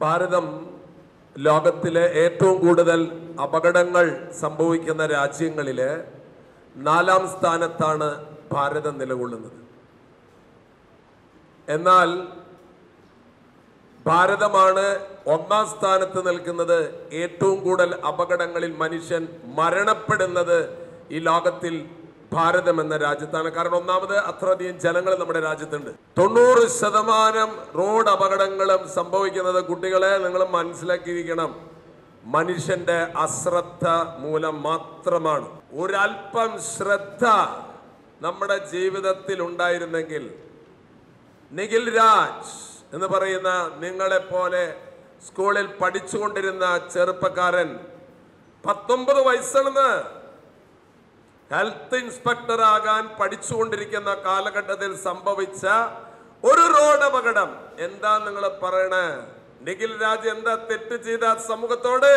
ഭാരതം ലോകത്തിലെ ഏറ്റവും കൂടുതൽ അപകടങ്ങൾ സംഭവിക്കുന്ന രാജ്യങ്ങളിലെ നാലാം സ്ഥാനത്താണ് ഭാരതം നിലകൊള്ളുന്നത്. എന്നാൽ ഭാരതമാണ് ഒന്നാം സ്ഥാനത്ത് നിൽക്കുന്നത് ഏറ്റവും കൂടുതൽ അപകടങ്ങളിൽ മനുഷ്യൻ മരണപ്പെടുന്നത് ഈ ലോകത്തിൽ ഭാരതം എന്ന രാജ്യത്താണ്. കാരണം ഒന്നാമത് അത്രയധികം ജനങ്ങൾ നമ്മുടെ രാജ്യത്തുണ്ട്. തൊണ്ണൂറ് ശതമാനം റോഡ് അപകടങ്ങളും സംഭവിക്കുന്നത് കുട്ടികളെ നിങ്ങൾ മനസ്സിലാക്കിയിരിക്കണം. മനുഷ്യന്റെ അശ്രദ്ധ മൂലം മാത്രമാണ്. ഒരല്പം ശ്രദ്ധ നമ്മുടെ ജീവിതത്തിൽ ഉണ്ടായിരുന്നെങ്കിൽ നിഖിൽ രാജ് എന്ന് പറയുന്ന നിങ്ങളെപ്പോലെ സ്കൂളിൽ പഠിച്ചുകൊണ്ടിരുന്ന ചെറുപ്പക്കാരൻ പത്തൊമ്പത് വയസ്സാണെന്ന് ഹെൽത്ത് ഇൻസ്പെക്ടർ ആകാൻ പഠിച്ചുകൊണ്ടിരിക്കുന്ന കാലഘട്ടത്തിൽ സംഭവിച്ച ഒരു റോഡ് അപകടം എന്താ നിങ്ങൾ പറയണേ? നിഖിൽ രാജ് എന്താ തെറ്റ് ചെയ്ത സമൂഹത്തോട്?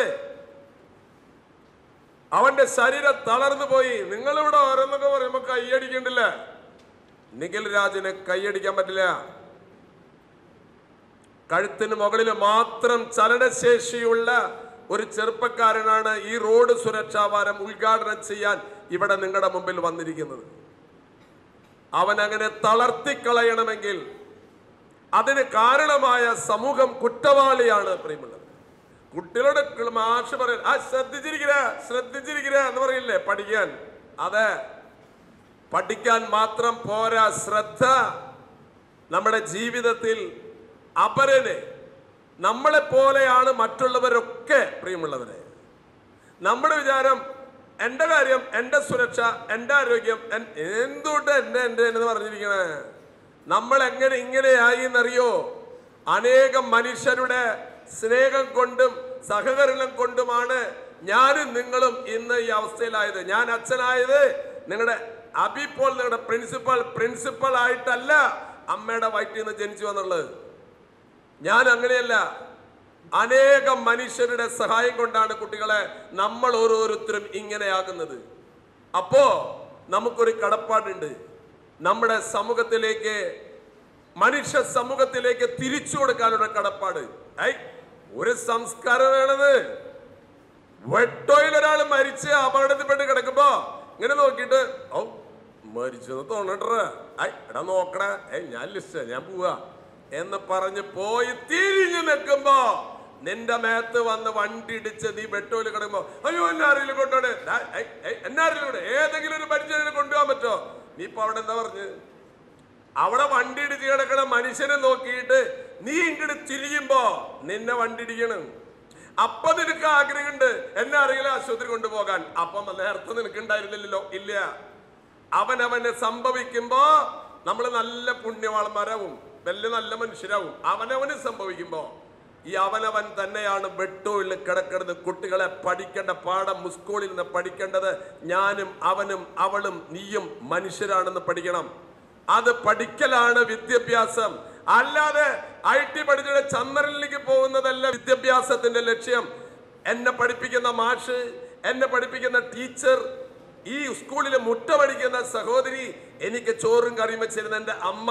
അവന്റെ ശരീരം തളർന്നു പോയി. നിങ്ങളിവിടെ ഓരോന്നൊക്കെ പറയുമ്പോ കൈയടിക്കണ്ടില്ല? നിഖിൽ രാജിന് കൈയടിക്കാൻ പറ്റില്ല. കഴുത്തിന് മുകളിൽ മാത്രം ചലനശേഷിയുള്ള ഒരു ചെറുപ്പക്കാരനാണ് ഈ റോഡ് സുരക്ഷാ വാരം ഉദ്ഘാടനം ചെയ്യാൻ ഇവിടെ നിങ്ങളുടെ മുമ്പിൽ വന്നിരിക്കുന്നത്. അവൻ അങ്ങനെ തളർത്തി കളയണമെങ്കിൽ അതിന് കാരണമായ സമൂഹം കുറ്റവാളിയാണ് പ്രിയമുള്ളത് കുട്ടികളുടെ മാഷ് പറയും ആ ശ്രദ്ധിച്ചിരിക്കുക ശ്രദ്ധിച്ചിരിക്കുക എന്ന് പറയില്ലേ പഠിക്കാൻ. അതെ പഠിക്കാൻ മാത്രം പോരാ ശ്രദ്ധ നമ്മുടെ ജീവിതത്തിൽ അപരനെ നമ്മളെ പോലെയാണ് മറ്റുള്ളവരൊക്കെ പ്രിയമുള്ളവരെ. നമ്മുടെ വിചാരം എന്റെ കാര്യം എന്റെ സുരക്ഷ എന്റെ ആരോഗ്യം എന്തുകൊണ്ട് എന്റെ എന്റെ എന്ന് പറഞ്ഞിരിക്കണേ? നമ്മൾ എങ്ങനെ ഇങ്ങനെയായി എന്നറിയോ അനേകം മനുഷ്യരുടെ സ്നേഹം കൊണ്ടും സഹകരണം കൊണ്ടുമാണ് ഞാനും നിങ്ങളും ഇന്ന് ഈ അവസ്ഥയിലായത്. ഞാൻ അച്ഛനായത് നിങ്ങളുടെ അബിപ്പോൾ നിങ്ങളുടെ പ്രിൻസിപ്പൽ പ്രിൻസിപ്പൽ ആയിട്ടല്ല അമ്മയുടെ വയറ്റിൽ നിന്ന് ജനിച്ചു എന്നുള്ളത് ഞാൻ അങ്ങനെയല്ല. അനേകം മനുഷ്യരുടെ സഹായം കൊണ്ടാണ് കുട്ടികളെ നമ്മൾ ഓരോരുത്തരും ഇങ്ങനെയാകുന്നത് അപ്പോ നമുക്കൊരു കടപ്പാടുണ്ട്. നമ്മുടെ സമൂഹത്തിലേക്ക് മനുഷ്യ സമൂഹത്തിലേക്ക് തിരിച്ചു കൊടുക്കാനുള്ള കടപ്പാട്. ഐ ഒരു സംസ്കാരം വേണത്. വെട്ടോയിൽ ഒരാൾ മരിച്ച് അപകടത്തിൽപ്പെട്ട് കിടക്കുമ്പോ ഇങ്ങനെ നോക്കിയിട്ട് ഔ മരിച്ചെന്ന് തോന്നട്ടെ ഐ എടാ നോക്കടാ. ഏയ് ഞാൻ ലിസ്റ്റ് ഞാൻ പോവാ. എന്ന് പറഞ്ഞ് പോയി തിരിഞ്ഞു നിൽക്കുമ്പോ നിന്റെ മേത്ത് വന്ന് വണ്ടി ഇടിച്ച് നീ വെട്ടോൽ കിടക്കുമ്പോ അയ്യോ എന്നെ ആരെങ്കിലും കൊണ്ടോടെ എന്നെ ആരെങ്കിലും കൊണ്ട് ഏതെങ്കിലും ഒരു മനുഷ്യനെ കൊണ്ടുപോകാൻ പറ്റോ നീ ഇപ്പൊ അവിടെ എന്താ പറഞ്ഞു? അവിടെ വണ്ടി ഇടിച്ച് കിടക്കണ മനുഷ്യനെ നോക്കിയിട്ട് നീ ഇങ്ങോട്ട് തിരിയുമ്പോ നിന്നെ വണ്ടി ഇടിക്കണം. അപ്പൊ നിനക്ക് ആഗ്രഹമുണ്ട് എന്നെ അറിയില്ല ആശുപത്രി കൊണ്ടുപോകാൻ. അപ്പം നേരത്തെ നിനക്ക് ഉണ്ടായിരുന്നില്ലല്ലോ ഇല്ല. അവനവന് സംഭവിക്കുമ്പോ നമ്മൾ നല്ല പുണ്യവാളന്മാരാവും വലിയ നല്ല മനുഷ്യരാവും. അവനവന് സംഭവിക്കുമ്പോൾ ഈ അവനവൻ തന്നെയാണ് വെട്ടോയിൽ കിടക്കുന്നത് കുട്ടികളെ പഠിക്കേണ്ട പാഠം സ്കൂളിൽ നിന്ന് പഠിക്കേണ്ടത് ഞാനും അവനും അവളും നീയും മനുഷ്യരാണെന്ന് പഠിക്കണം. അത് പഠിക്കലാണ് വിദ്യാഭ്യാസം. അല്ലാതെ ഐ ടി പഠിച്ചിട്ട് ചന്ദ്രനിലേക്ക് പോകുന്നതല്ല വിദ്യാഭ്യാസത്തിന്റെ ലക്ഷ്യം. എന്നെ പഠിപ്പിക്കുന്ന മാഷ് എന്നെ പഠിപ്പിക്കുന്ന ടീച്ചർ ഈ സ്കൂളിൽ മുട്ട പഠിക്കുന്ന സഹോദരി എനിക്ക് ചോറും കറിയും വെച്ചിരുന്ന എന്റെ അമ്മ.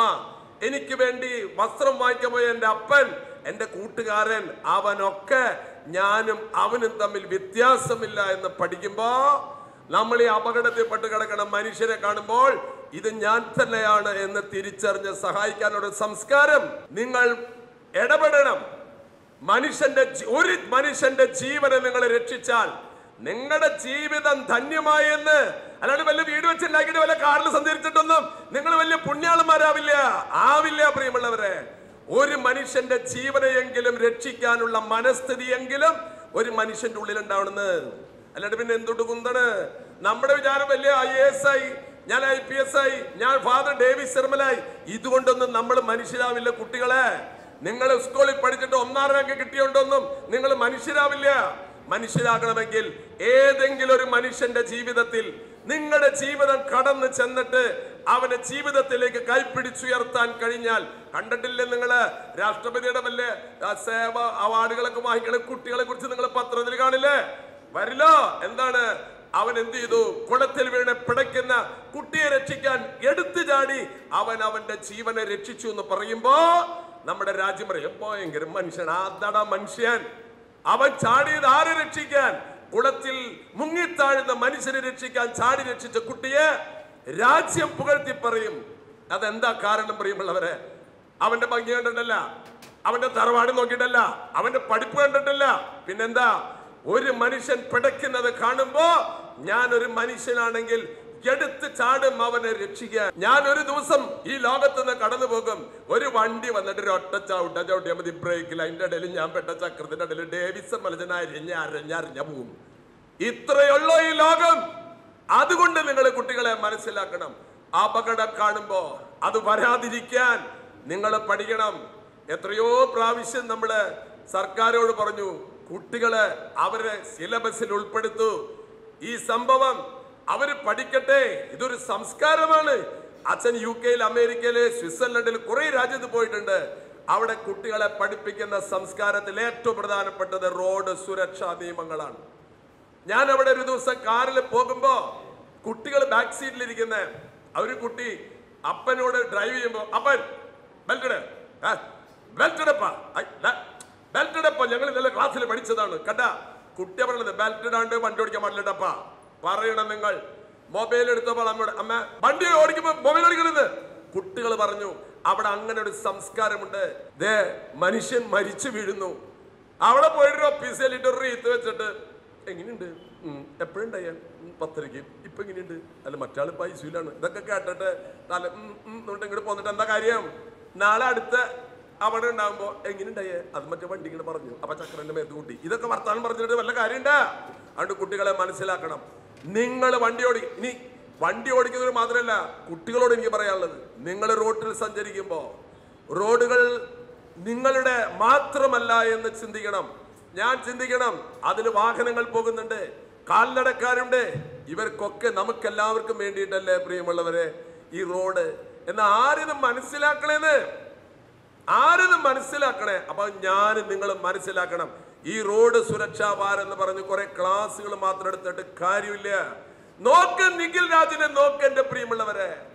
എനിക്ക് വേണ്ടി വസ്ത്രം വാങ്ങിക്കാൻ പോയ എന്റെ അപ്പൻ എന്റെ കൂട്ടുകാരൻ അവനൊക്കെ ഞാനും അവനും തമ്മിൽ വ്യത്യാസമില്ല എന്ന് പഠിക്കുമ്പോൾ നമ്മൾ ഈ അപകടത്തിൽപ്പെട്ട് കിടക്കുന്ന മനുഷ്യരെ കാണുമ്പോൾ ഇത് ഞാൻ തന്നെയാണ് എന്ന് തിരിച്ചറിഞ്ഞ് സഹായിക്കാനുള്ള സംസ്കാരം. നിങ്ങൾ ഇടപെടണം. മനുഷ്യന്റെ ഒരു മനുഷ്യന്റെ ജീവനെ നിങ്ങൾ രക്ഷിച്ചാൽ നിങ്ങളുടെ ജീവിതം ധന്യമായെന്ന് അല്ലാണ്ട് വല്ല വീട് വെച്ചുണ്ടാക്കിയിട്ട് വല്ല കാറിൽ സഞ്ചരിച്ചിട്ടൊന്നും നിങ്ങൾ വലിയ പുണ്യാളന്മാരാവില്ല? ആവില്ല പ്രിയമുള്ളവരെ. ഒരു മനുഷ്യന്റെ ജീവനെയെങ്കിലും രക്ഷിക്കാനുള്ള മനസ്ഥിതിയെങ്കിലും ഒരു മനുഷ്യന്റെ ഉള്ളിൽ ഉണ്ടാവണമെന്ന് അല്ലാണ്ട് പിന്നെ എന്തുകൊണ്ട് കുന്തണ്? നമ്മുടെ വിചാരം വലിയ ഐ എസ് ആയി ഞാൻ ഐ പി എസ് ആയി ഞാൻ ഫാദർ ഡേവിസ് ശർമലായി ഇതുകൊണ്ടൊന്നും നമ്മൾ മനുഷ്യരാവില്ല കുട്ടികളെ. നിങ്ങൾ സ്കൂളിൽ പഠിച്ചിട്ട് ഒന്നാം റാങ്ക് കിട്ടിയോണ്ടൊന്നും നിങ്ങൾ മനുഷ്യരാവില്ല. മനുഷ്യരാകണമെങ്കിൽ ഏതെങ്കിലും ഒരു മനുഷ്യന്റെ ജീവിതത്തിൽ നിങ്ങളുടെ ജീവിതം കടന്നു ചെന്നിട്ട് അവനെ ജീവിതത്തിലേക്ക് കൈപ്പിടിച്ചുയർത്താൻ കഴിഞ്ഞാൽ കണ്ടിട്ടില്ലേ നിങ്ങൾ രാഷ്ട്രപതിയുടെ വല്ല സേവ അവാർഡുകളൊക്കെ വാങ്ങിക്കണ കുട്ടികളെ കുറിച്ച് നിങ്ങൾ പത്രത്തിൽ കാണില്ലേ? വരില്ല. എന്താണ്? അവൻ എന്ത് ചെയ്തു? കുളത്തിൽ വീണ് പിടയ്ക്കുന്ന കുട്ടിയെ രക്ഷിക്കാൻ എടുത്തു ചാടി അവൻ അവന്റെ ജീവനെ രക്ഷിച്ചു എന്ന് പറയുമ്പോ നമ്മുടെ രാജ്യം പറയും ഭയങ്കര മനുഷ്യൻ ആദട മനുഷ്യൻ. അവൻ ചാടിയത് ആരെ രക്ഷിക്കാൻ? കുളത്തിൽ മുങ്ങിത്താഴുന്ന മനുഷ്യനെ രക്ഷിക്കാൻ ചാടി രക്ഷിച്ച കുട്ടിയെ രാജ്യം പുകഴ്ത്തി പറയും. അതെന്താ കാരണം പറയുമ്പോഴവരെ? അവന്റെ ഭംഗി കണ്ടിട്ടല്ല. അവന്റെ തറവാട് നോക്കിയിട്ടല്ല. അവന്റെ പഠിപ്പ് കണ്ടിട്ടല്ല. പിന്നെന്താ? ഒരു മനുഷ്യൻ പിടയ്ക്കുന്നത് കാണുമ്പോ ഞാൻ ഒരു മനുഷ്യനാണെങ്കിൽ എടുത്ത് ചാടും അവനെ രക്ഷിക്കാൻ. ഞാൻ ഒരു ദിവസം ഈ ലോകത്ത് നിന്ന് കടന്നു പോകും ഒരു വണ്ടി വന്നിട്ട് ഒരു ഒറ്റ ചവിട്ട ചവിട്ടിയാൽ മതി. ബ്രേക്കിൽ അതിന്റെ ഇടയിൽ ഞാൻ പെട്ട ചക്രത്തിന്റെ ഇടയിൽ ഡേവിസൺ മലജനായി അരിഞ്ഞ അരഞ്ഞറിഞ്ഞ പോകും ഇത്രയുള്ളൂ ഈ ലോകം. അതുകൊണ്ട് നിങ്ങൾ കുട്ടികളെ മനസ്സിലാക്കണം. അപകടം കാണുമ്പോ അത് വരാതിരിക്കാൻ നിങ്ങൾ പഠിക്കണം. എത്രയോ പ്രാവശ്യം നമ്മൾ സർക്കാരോട് പറഞ്ഞു കുട്ടികളെ അവരെ സിലബസിൽ ഉൾപ്പെടുത്തു. ഈ സംഭവം അവർ പഠിക്കട്ടെ. ഇതൊരു സംസ്കാരമാണ്. അച്ഛൻ യു കെയിൽ അമേരിക്കയിൽ സ്വിറ്റ്സർലൻഡിൽ കുറെ രാജ്യത്ത് പോയിട്ടുണ്ട്. അവിടെ കുട്ടികളെ പഠിപ്പിക്കുന്ന സംസ്കാരത്തിൽ ഏറ്റവും പ്രധാനപ്പെട്ടത് റോഡ് സുരക്ഷാ നിയമങ്ങളാണ്. ഞാൻ അവിടെ ഒരു ദിവസം കാറിൽ പോകുമ്പോ കുട്ടികൾ ബാക്ക് സീറ്റിൽ ഇരിക്കുന്ന ഒരു കുട്ടി അപ്പനോട് ഡ്രൈവ് ചെയ്യുമ്പോ അപ്പൻ ബെൽറ്റ് ഇട്. ബെൽറ്റ് ഇടപ്പാ. ബെൽറ്റ് ഇടപ്പ. ഞങ്ങൾ ഇന്നലെ ക്ലാസ്സിൽ പഠിച്ചതാണ്. കണ്ട? കുട്ടി പറഞ്ഞത് ബെൽറ്റ് ഇടാണ്ട് വണ്ടി ഓടിക്കാൻ പാടില്ലട്ടപ്പാ. പറയണം നിങ്ങൾ. മൊബൈൽ എടുത്തപ്പോൾ അമ്മയുടെ അമ്മ വണ്ടി ഓടിക്കുമ്പോൾ മൊബൈൽ ഓടിക്കരുത് കുട്ടികൾ പറഞ്ഞു അവിടെ അങ്ങനെ ഒരു സംസ്കാരമുണ്ട്. ദേ മനുഷ്യൻ മരിച്ചു വീഴുന്നു. അവിടെ പോയിട്ട് ഓഫീസിൽ ഇട്ട് ഒരു റീത്ത് വെച്ചിട്ട് എങ്ങനെയുണ്ട്? എപ്പോഴുണ്ടായാൽ പത്തരയ്ക്ക്. ഇപ്പൊ എങ്ങനെയുണ്ട്? അല്ല മറ്റാൾ ഇപ്പൊ ഐസിയിലാണ്. ഇതൊക്കെ കേട്ടിട്ട് തല ഇങ്ങോട്ട് പോന്നിട്ട് എന്താ കാര്യം? നാളെ അടുത്ത അവിടെ ഉണ്ടാകുമ്പോ എങ്ങനെയുണ്ടായേ അത് മറ്റേ വണ്ടി ഇങ്ങനെ പറഞ്ഞു. അപ്പൊ ചക്രന്റെ മേത്ത് കൂട്ടി. ഇതൊക്കെ വർത്താനം പറഞ്ഞിട്ട് വല്ല കാര്യമുണ്ടാ? അതുകൊണ്ട് കുട്ടികളെ മനസ്സിലാക്കണം. നിങ്ങൾ വണ്ടി ഓടി ഇനി വണ്ടി ഓടിക്കുന്നവർ മാത്രമല്ല കുട്ടികളോട് എനിക്ക് പറയാനുള്ളത് നിങ്ങൾ റോട്ടിൽ സഞ്ചരിക്കുമ്പോൾ റോഡുകൾ നിങ്ങളുടെ മാത്രമല്ല എന്ന് ചിന്തിക്കണം. ഞാൻ ചിന്തിക്കണം അതിൽ വാഹനങ്ങൾ പോകുന്നുണ്ട് കാൽനടക്കാരുണ്ട്. ഇവർക്കൊക്കെ നമുക്കെല്ലാവർക്കും വേണ്ടിയിട്ടല്ലേ പ്രിയമുള്ളവരെ ഈ റോഡ്. എന്ന് ആരിത് മനസ്സിലാക്കണേന്ന് ആരിത് മനസ്സിലാക്കണേ? അപ്പൊ ഞാൻ നിങ്ങൾ മനസ്സിലാക്കണം. ഈ റോഡ് സുരക്ഷാ എന്ന് പറഞ്ഞ് കുറെ ക്ലാസ്സുകൾ മാത്രം എടുത്തിട്ട് കാര്യമില്ല. നോക്ക് നിഖിൽ രാജിനെ നോക്ക് എന്റെ പ്രിയമുള്ളവരെ.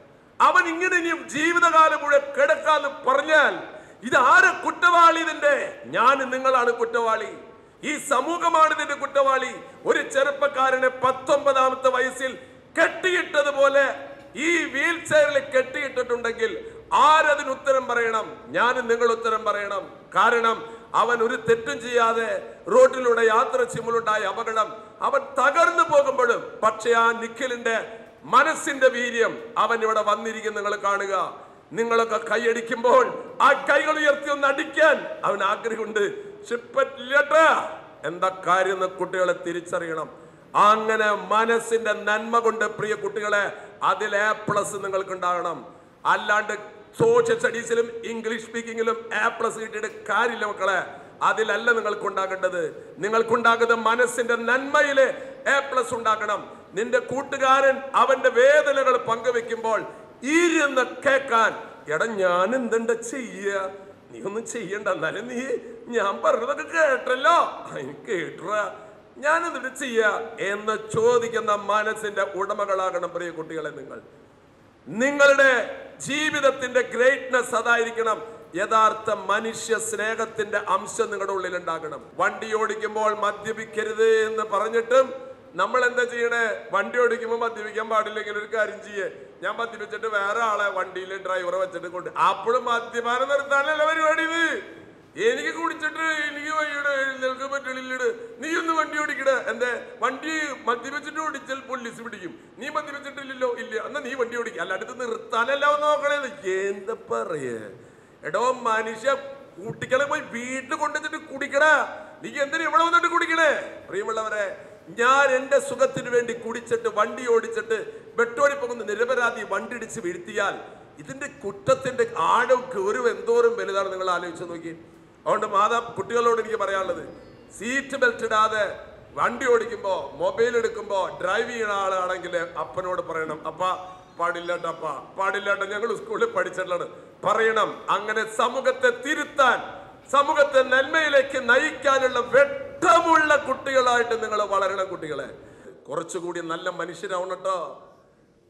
അവൻ ഇങ്ങനെ ഇനി ജീവിതകാലം മുഴുവൻ കിടക്കാന്ന് പറഞ്ഞാൽ ഇത് ആരെ കുറ്റവാളി ഇതിന്റെ? ഞാൻ നിങ്ങളാണ് കുറ്റവാളി. ഈ സമൂഹമാണ് ഇതിന്റെ കുറ്റവാളി. ഒരു ചെറുപ്പക്കാരനെ പത്തൊമ്പതാമത്തെ വയസ്സിൽ കെട്ടിയിട്ടതുപോലെ ഈ വീൽ ചെയറിൽ കെട്ടിയിട്ടിട്ടുണ്ടെങ്കിൽ ആരതിന് ഉത്തരം പറയണം? ഞാനും നിങ്ങൾ ഉത്തരം പറയണം. കാരണം അവൻ ഒരു തെറ്റും ചെയ്യാതെ റോഡിലൂടെ യാത്ര ചെയ്യുമ്പോഴുണ്ടായ അപകടം അവൻ തകർന്നു പോകുമ്പോഴും പക്ഷെ ആ നിഖിലിന്റെ മനസ്സിന്റെ വീര്യം അവൻ ഇവിടെ വന്നിരിക്കും നിങ്ങൾ കാണുക. നിങ്ങളൊക്കെ കൈയടിക്കുമ്പോൾ ആ കൈകൾ ഉയർത്തി ഒന്ന് അടിക്കാൻ അവൻ ആഗ്രഹമുണ്ട്. എന്താ കാര്യം കുട്ടികളെ തിരിച്ചറിയണം. അങ്ങനെ മനസ്സിന്റെ നന്മ കൊണ്ട് പ്രിയ കുട്ടികളെ അതിൽ എ പ്ലസ് നിങ്ങൾക്ക് ഉണ്ടാകണം അല്ലാണ്ട് സോഷ്യൽ സ്റ്റഡീസിലും ഇംഗ്ലീഷ് സ്പീക്കിങ്ങിലും എ പ്ലസ് കിട്ടിയിട്ട് കാര്യമില്ല മക്കളെ. അതിലല്ല നിങ്ങൾക്ക് ഉണ്ടാകേണ്ടത് നിങ്ങൾക്കുണ്ടാകുന്ന മനസ്സിന്റെ നന്മയിൽ എ പ്ലസ് ഉണ്ടാക്കണം നിന്റെ കൂട്ടുകാരൻ അവന്റെ വേദനകൾ പങ്കുവെക്കുമ്പോൾ ഇരുന്ന് കേൾക്കാൻ എടാ ഞാൻ എന്തുണ്ട് ചെയ്യ? നീ ഒന്നും ചെയ്യണ്ട. എന്നാലും നീ ഞാൻ പറഞ്ഞതൊക്കെ കേട്ടല്ലോ. എനിക്ക് കേട്ട ഞാൻ വിളിച്ച് ചെയ്യ എന്ന് ചോദിക്കുന്ന മനസ്സിന്റെ ഉടമകളാകണം പ്രിയ കുട്ടികളെ നിങ്ങൾ. നിങ്ങളുടെ ജീവിതത്തിന്റെ ഗ്രേറ്റ്നെസ് അതായിരിക്കണം. യഥാർത്ഥ മനുഷ്യ സ്നേഹത്തിന്റെ അംശം നിങ്ങളുടെ ഉള്ളിൽ ഉണ്ടാകണം വണ്ടി ഓടിക്കുമ്പോൾ മദ്യപിക്കരുത് എന്ന് പറഞ്ഞിട്ടും നമ്മൾ എന്താ ചെയ്യണേ? വണ്ടി ഓടിക്കുമ്പോൾ മദ്യപിക്കാൻ പാടില്ലെങ്കിൽ ഒരു കാര്യം ചെയ്യേ. ഞാൻ മദ്യപിച്ചിട്ട് വേറെ ആളെ വണ്ടിയിൽ ഡ്രൈവറെ വെച്ചിട്ട് കൊണ്ട് അപ്പോഴും മദ്യപാനം നിർത്താനല്ല പരിപാടി ഇത്. എനിക്ക് കുടിച്ചിട്ട് എനിക്ക് വഴിയുടെ എഴുന്നേൽക്കാൻ പറ്റണില്ലട്. നീ ഒന്ന് വണ്ടി ഓടിക്കട. എന്തേ? വണ്ടി മദ്യപിച്ചിട്ട് ഓടിച്ചാൽ പോലീസ് പിടിക്കും. നീ മദ്യപിച്ചിട്ടില്ലല്ലോ ഇല്ല. എന്നാ നീ വണ്ടി ഓടിക്കുക അല്ല അടുത്ത് നിർത്താനല്ല ഒന്ന് നോക്കണേന്ന്. എന്താ പറയേ? എടോ മനുഷ്യ കുട്ടിക്കളെ പോയി വീട്ടിൽ കൊണ്ടുവച്ചിട്ട് കുടിക്കടാ. നീ എന്തിനു ഇവിടെ വന്നിട്ട് കുടിക്കണേ? പ്രിയമുള്ളവരെ ഞാൻ എന്റെ സുഖത്തിന് വേണ്ടി കുടിച്ചിട്ട് വണ്ടി ഓടിച്ചിട്ട് വെട്ടോടി പോകുന്ന നിരപരാധി വണ്ടി ഇടിച്ച് വീഴ്ത്തിയാൽ ഇതിന്റെ കുറ്റത്തിന്റെ ആഴം കയറും എന്തോരം വലുതാണ് നിങ്ങൾ ആലോചിച്ച് നോക്കി അതുകൊണ്ട് മാതാ കുട്ടികളോട് എനിക്ക് പറയാനുള്ളത് സീറ്റ് ബെൽറ്റ് ഇടാതെ വണ്ടി ഓടിക്കുമ്പോൾ മൊബൈൽ എടുക്കുമ്പോൾ ഡ്രൈവ് ചെയ്യുന്ന ആളാണെങ്കിൽ അപ്പനോട് പറയണം അപ്പ പാടില്ലാട്ടപ്പ പാടില്ലാട്ട ഞങ്ങൾ സ്കൂളിൽ പഠിച്ചിട്ടുള്ളത്. പറയണം അങ്ങനെ സമൂഹത്തെ തിരുത്താൻ സമൂഹത്തെ നന്മയിലേക്ക് നയിക്കാനുള്ള വെട്ടമുള്ള കുട്ടികളായിട്ട് നിങ്ങൾ വളരണം കുട്ടികളെ. കുറച്ചുകൂടി നല്ല മനുഷ്യരാവണം കേട്ടോ.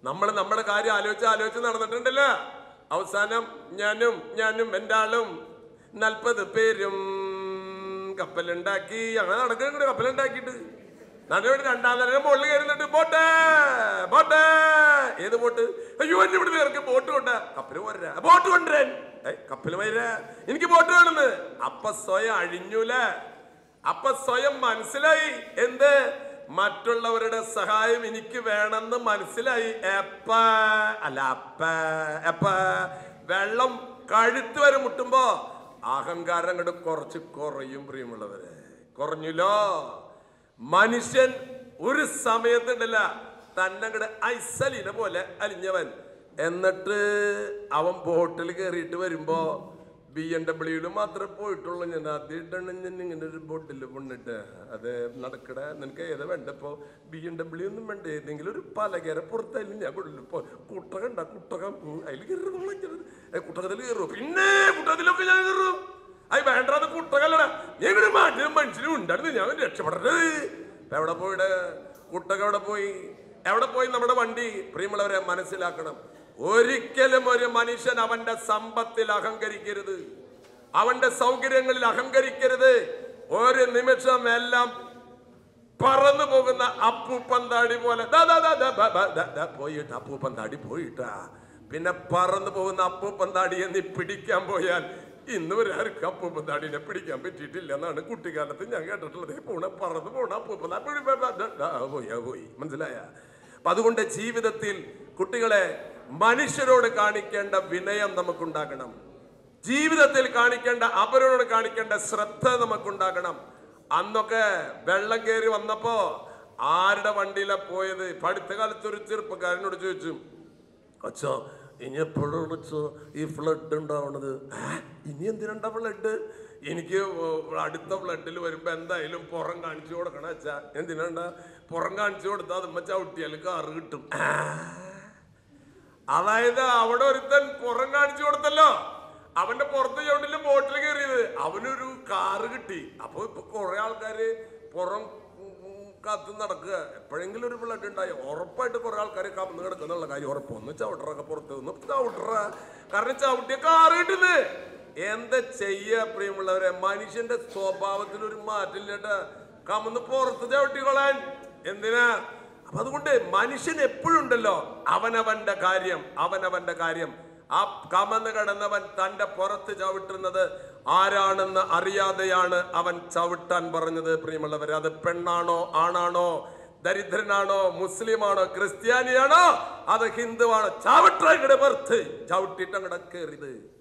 നമ്മൾ നമ്മുടെ കാര്യം ആലോചിച്ച് ആലോചിച്ച് നടന്നിട്ടുണ്ടല്ലോ. അവസാനം ഞാനും ഞാനും എന്റെ ആളും നാൽപ്പത് പേരും കപ്പലുണ്ടാക്കി. അങ്ങനെ നടക്കുന്നുണ്ട് കപ്പലുണ്ടാക്കിയിട്ട്. നടുവേണ്ടി രണ്ടാം നില മുകളിൽ കയറുന്നുണ്ട്. Boat boat. ഏത് ബോട്ട്? അയ്യോ എന്നെ ഇവിടെ ഇറക്കി. ബോട്ട് കൊണ്ട. കപ്പൽ പോരാ ബോട്ട് കൊണ്ടുവരാൻ. കപ്പൽ വരാ. എനിക്ക് ബോട്ട് വേണമെന്ന്. അപ്പ സ്വയം അഴിഞ്ഞൂല. അപ്പ സ്വയം മനസ്സിലായി. എന്ത്? മറ്റുള്ളവരുടെ സഹായം എനിക്ക് വേണമെന്ന് മനസ്സിലായി. എപ്പ? അല്ല അപ്പ എപ്പ? വെള്ളം കഴുത്ത് വരെ മുട്ടുമ്പോ അഹങ്കാരം അങ്ങോട്ട് കുറച്ച് കുറയും പ്രിയമുള്ളവരെ. കുറഞ്ഞല്ലോ? മനുഷ്യൻ ഒരു സമയത്തുണ്ടല്ല തന്നെ അങ്ങോട്ട് ഐസലിനെ പോലെ അലിഞ്ഞവൻ. എന്നിട്ട് അവൻ ബോട്ടിൽ കയറിയിട്ട് വരുമ്പോ ബി എം ഡബ്ല്യൂയിൽ മാത്രമേ പോയിട്ടുള്ളൂ. ഞാൻ ആദ്യമായിട്ടാണ് ഞാൻ ഇങ്ങനെ ഒരു ബോട്ടിൽ കൊണ്ടിട്ട് അത് നടക്കട. നിനക്ക് ഏതാ വേണ്ട? ഇപ്പോൾ ബി എം ഡബ്ല്യൂ ഒന്നും വേണ്ട? ഏതെങ്കിലും ഒരു പലകര പുറത്തായാലും ഞാൻ കൊള്ളില്ല ഇപ്പോൾ കുട്ടകം ഉണ്ടാ കുട്ടകം അതിൽ കയറുന്നു കുട്ടകത്തിൽ കയറും പിന്നെ കുട്ടകത്തിലൊക്കെ ഞാൻ കയറും അത് വേണ്ടത് കുട്ടകല്ലടാ. ഞാൻ ഇവിടെ മാറ്റിനും മനുഷ്യനും ഉണ്ടായിരുന്നു. ഞാൻ രക്ഷപ്പെടരുത്. ഇപ്പൊ എവിടെ പോയിട്ട് കുട്ടക എവിടെ പോയി. എവിടെ പോയി നമ്മുടെ വണ്ടി? പ്രിയമുള്ളവരെ മനസ്സിലാക്കണം. ഒരിക്കലും ഒരു മനുഷ്യൻ അവന്റെ സമ്പത്തിൽ അഹങ്കരിക്കരുത്. അവന്റെ സൗകര്യങ്ങളിൽ അഹങ്കരിക്കരുത്. ഒരു നിമിഷം എല്ലാം പറന്നു പോകുന്ന അപ്പൂപ്പന്താടി പോലെ. പോയിട്ട് അപ്പൂപ്പൻ താടി പോയിട്ട് പിന്നെ പറന്നു പോകുന്ന അപ്പൂപ്പന്താടിയെ നീ പിടിക്കാൻ പോയാൽ ഇന്ന് വരെ ആർക്കും അപ്പൂപ്പന്താടിനെ പിടിക്കാൻ പറ്റിയിട്ടില്ല എന്നാണ് കുട്ടിക്കാലത്ത് ഞാൻ കേട്ടിട്ടുള്ളത്. പോണ പറന്നു പോണ അപ്പൂപ്പന്താടി താടി ആ, പോയി. മനസ്സിലായ? അപ്പൊ അതുകൊണ്ട് ജീവിതത്തിൽ കുട്ടികളെ മനുഷ്യരോട് കാണിക്കേണ്ട വിനയം നമുക്കുണ്ടാകണം. ജീവിതത്തിൽ കാണിക്കേണ്ട അവരോട് കാണിക്കേണ്ട ശ്രദ്ധ നമുക്കുണ്ടാകണം. അന്നൊക്കെ വെള്ളം കയറി വന്നപ്പോ ആരുടെ വണ്ടിയിലാ പോയത്? ഇപ്പൊ അടുത്ത കാലത്ത് ഒരു ചെറുപ്പക്കാരനോട് ചോദിച്ചു അച്ഛോ ഇനി എപ്പോഴും ഈ ഫ്ലഡ് ഉണ്ടാവണത്? "ഏ? ഇനി എന്തിനുണ്ടാ ഫ്ലഡ് എനിക്ക് അടുത്ത ഫ്ലഡിൽ വരുമ്പോ എന്തായാലും പുറം കാണിച്ചു കൊടുക്കണം അച്ഛാ. എന്തിനാണ്ടാ? പുറം കാണിച്ചു കൊടുത്താൽ അതുമ്മ ചവിട്ടിയാൽ കാറ് കിട്ടും. അതായത് അവിടെ ഒരുത്തൻ പുറം കാണിച്ചു കൊടുത്തല്ലോ. അവന്റെ പുറത്ത് ചവിട്ടിൽ ബോട്ടിൽ കയറിയത്. അവനൊരു കാറ് കിട്ടി. അപ്പൊ ഇപ്പൊ കുറെ ആൾക്കാര് പുറം കാത്ത് നടക്കുക. എപ്പോഴെങ്കിലും ഒരു ബ്ലഡ് ഉണ്ടായി. ഉറപ്പായിട്ട് കുറെ ആൾക്കാർ കമന്ന് കിടക്കുന്നുള്ള കാര്യം ഉറപ്പ്. ഒന്ന് ചവിട്ടറൊക്കെ പുറത്ത് നിന്ന് ചവിട്ടറ. കാരണം ചവിട്ടിയ കാറ് കിട്ടുന്നത് എന്താ ചെയ്യ പ്രിയമുള്ളവരെ? മനുഷ്യന്റെ സ്വഭാവത്തിൽ ഒരു മാറ്റില്ലേട്ടാ കമന്ന് പുറത്ത് ചവിട്ടിക്കൊള്ളാൻ. എന്തിനാ? അപ്പൊ അതുകൊണ്ട് മനുഷ്യൻ എപ്പോഴുണ്ടല്ലോ? അവനവന്റെ കാര്യം അവനവന്റെ കാര്യം. ആ കമന്ന് കടന്നവൻ തന്റെ പുറത്ത് ചവിട്ടുന്നത് ആരാണെന്ന് അറിയാതെയാണ് അവൻ ചവിട്ടാൻ പറഞ്ഞത് പ്രിയമുള്ളവർ അത് പെണ്ണാണോ ആണാണോ ദരിദ്രനാണോ മുസ്ലിമാണോ ക്രിസ്ത്യാനിയാണോ? അത് ഹിന്ദുവാണോ? ചവിട്ടാൻ പുറത്ത് ചവിട്ടിട്ട് അങ്ങോട്ട് കയറിയത്